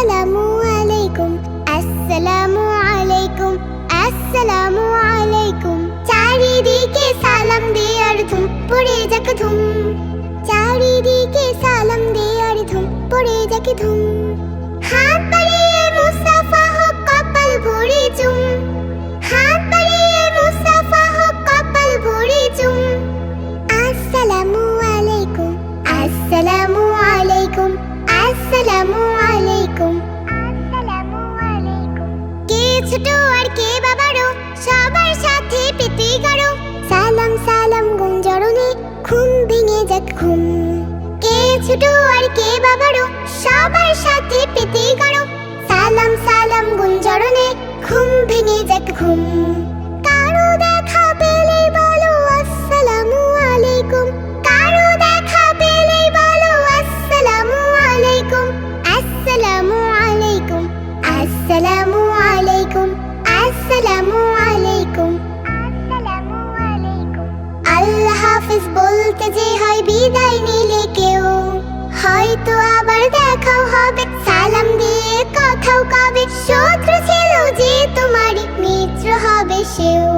আসসালামু আলাইকুম আসসালামু আলাইকুম আসসালামু আলাইকুম চারিদিকে সালাম দেয়ার ধুম পড়ে যাক ধুম চারিদিকে সালাম দেয়ার ধুম পড়ে যাক ধুম হাত বাড়িয়ে মুস্তাফা হোক কপাল ভরে চুম হাত বাড়িয়ে মুস্তাফা হোক কপাল ভরে চুম আসসালামু আলাইকুম আসসালামু আলাইকুম আসসালামু আলাইকুম ঘুম কে ছোট আর কে বাবারও সবার সাথে পেতে সালাম সালাম গুঞ্জরণে ঘুম ভেঙে যাক ঘুম। কারও আসসালামু আলাইকুম। আসসালামু আলাইকুম। আসসালামু আলাইকুম। আসসালামু আলাইকুম। আসসালামু বলতে যে হয় বিদায় নিলে কেউ। হয়তো আবার দেখাও হবে, সালাম দিয়ে কথাও কবে। শত্রু ছিল যে তোমার মিত্র হবে সেও।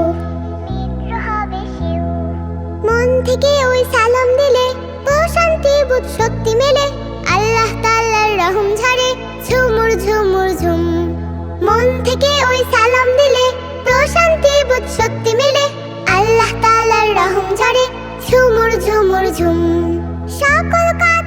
মন থেকে ওই সালাম দিলে, প্রশান্তি, বুধ শক্তি মেলে। আল্লাহ তাল্লার রহম ঝুমুর ঝুমুর, ঝুম। মন থেকে ওই সালাম দিলে, প্রশান্তি, বুধ শক্তি মেলে। আল্লাহ তাল্লার রহম ঝাড়ে ঝুমুর ঝুমুর ঝুম সকল কথার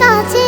কাছে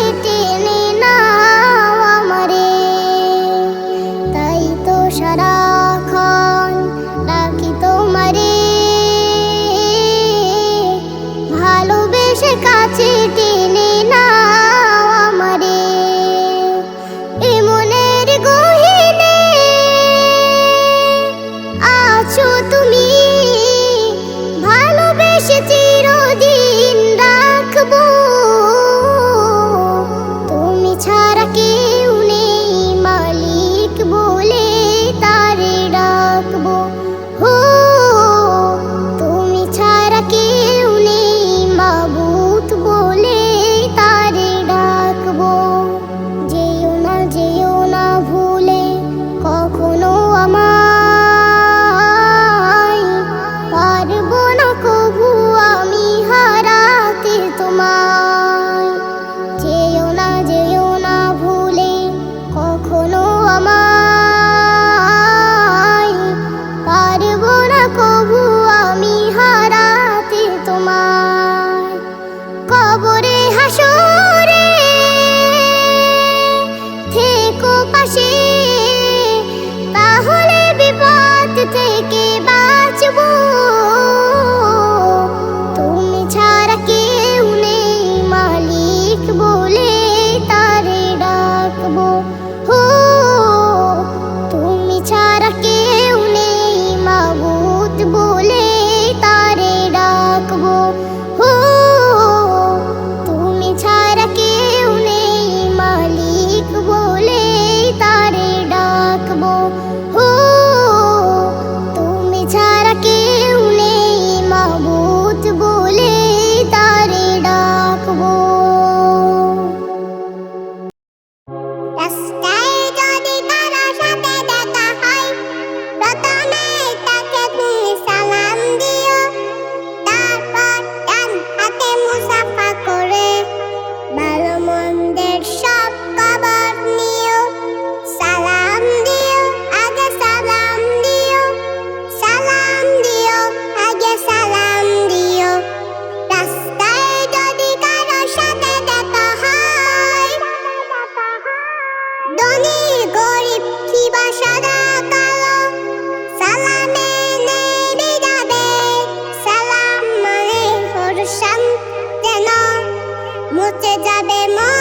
যাবে মন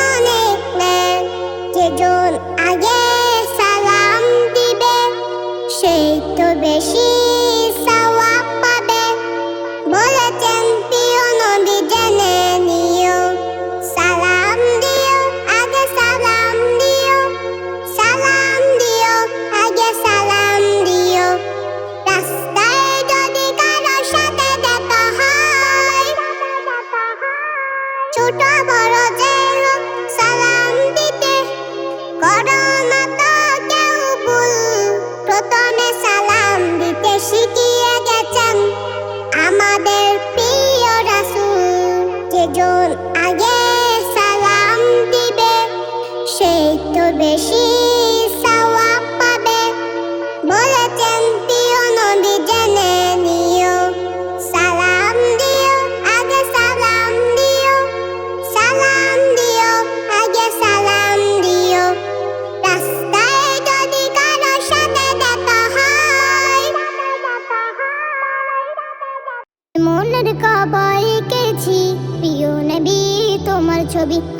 ছোট বড় যে হোক সালাম দিতে। করো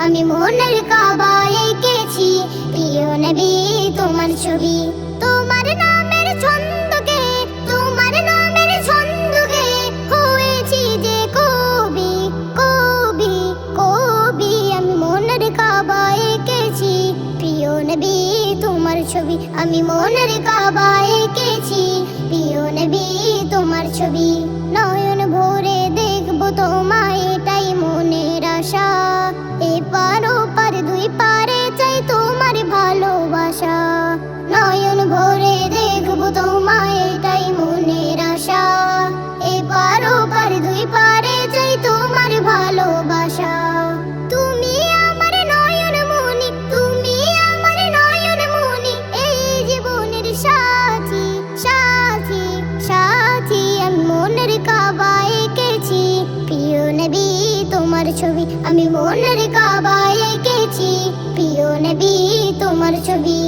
আমি মনের কাবা এঁকেছি। প্রিয় নবী, তোমার ছবি, তোমার নামের ছন্দকে, তোমার নামের ছন্দকে হয়েছি যে কবি কবি কবি। আমি মনের কাবা এঁকেছি। প্রিয় নবী, তোমার ছবি, আমি মনের কাবা এঁকেছি। প্রিয় নবী, তোমার ছবি, নয়ন ভোরে দেখব তোমায়, এটাই মনের আশা। এপার ওপার দুই পারে চাই তোমার ভালোবাসা। নয়ন ভরে দেখব তোমায়, এটাই মনের আশা। এপার ওপার দুই পারে চাই তোমার ভালোবাসা। তুমি তুমি আমার নয়ন মনি এই জীবনের সাথী আমি মনের কাবা এঁকেছি। প্রিয় তোমার ছবি আমি মনের বাবা এঁকেছি প্রিয় নবী তোমার ছবি।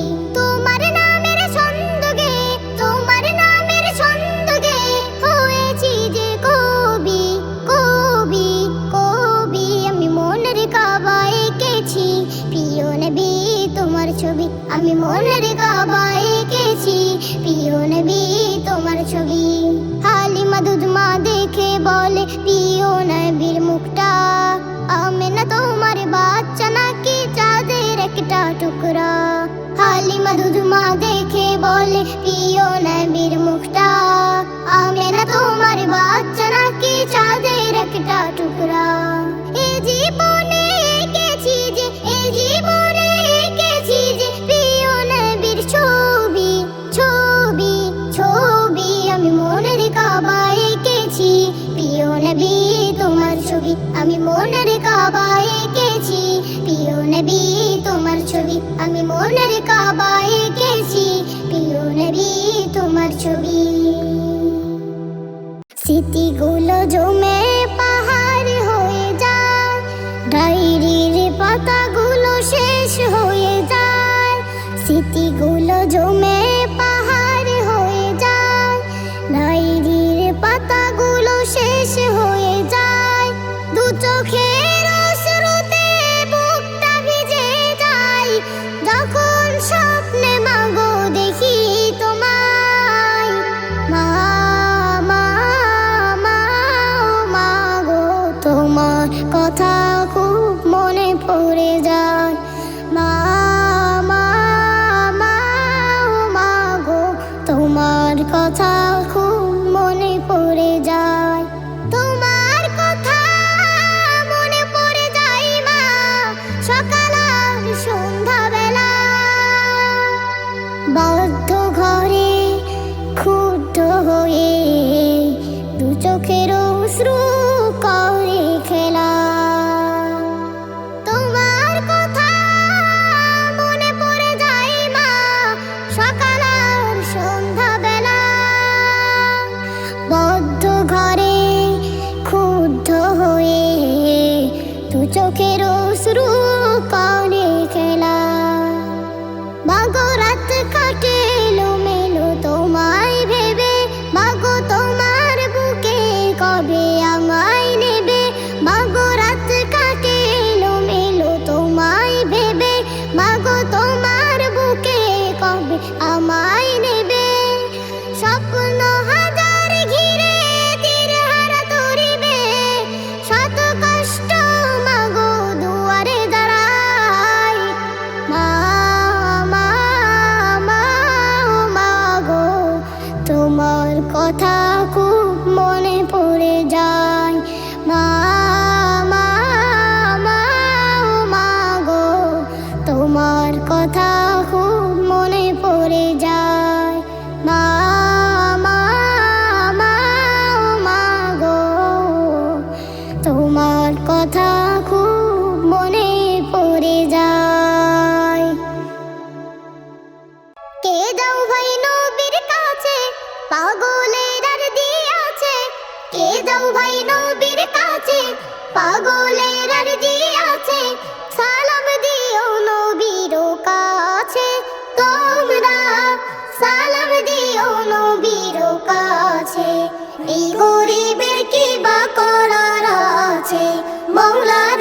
হয়ে দু চোখের অশ্রু কবে কাছে। এই গরিবের কি বা করার আছে। মৌলা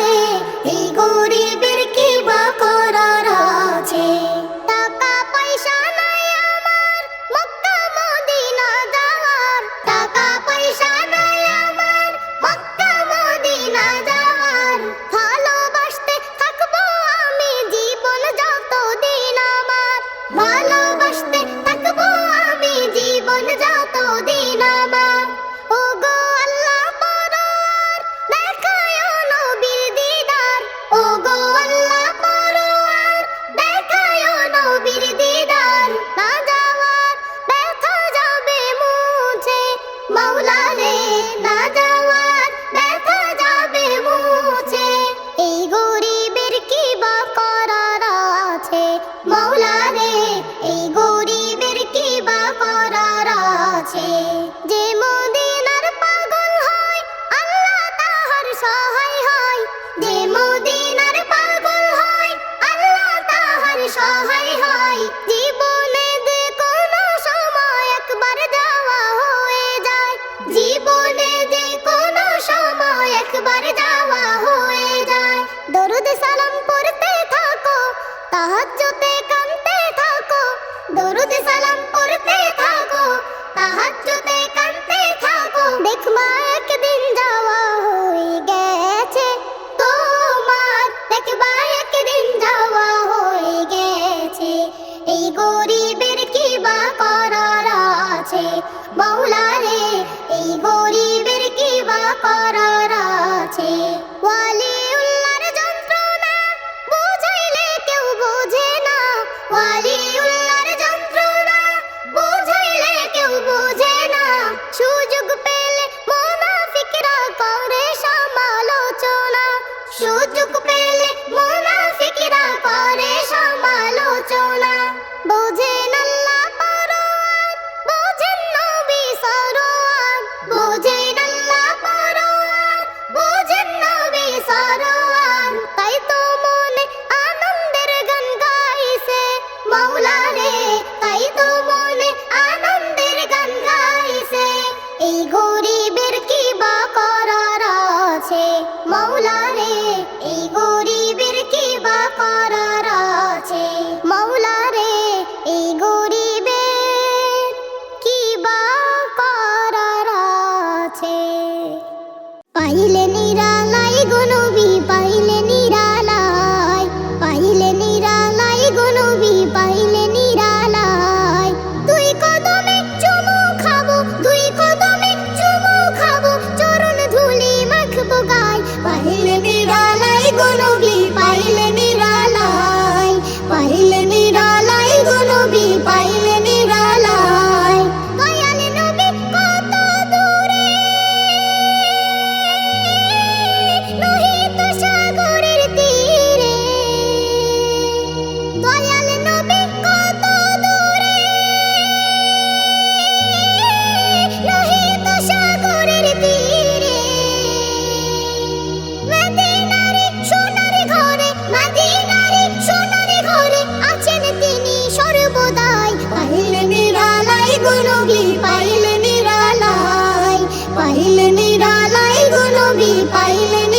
মৌলা রে এই গরিবের কি বা করার আছে? পাইলেন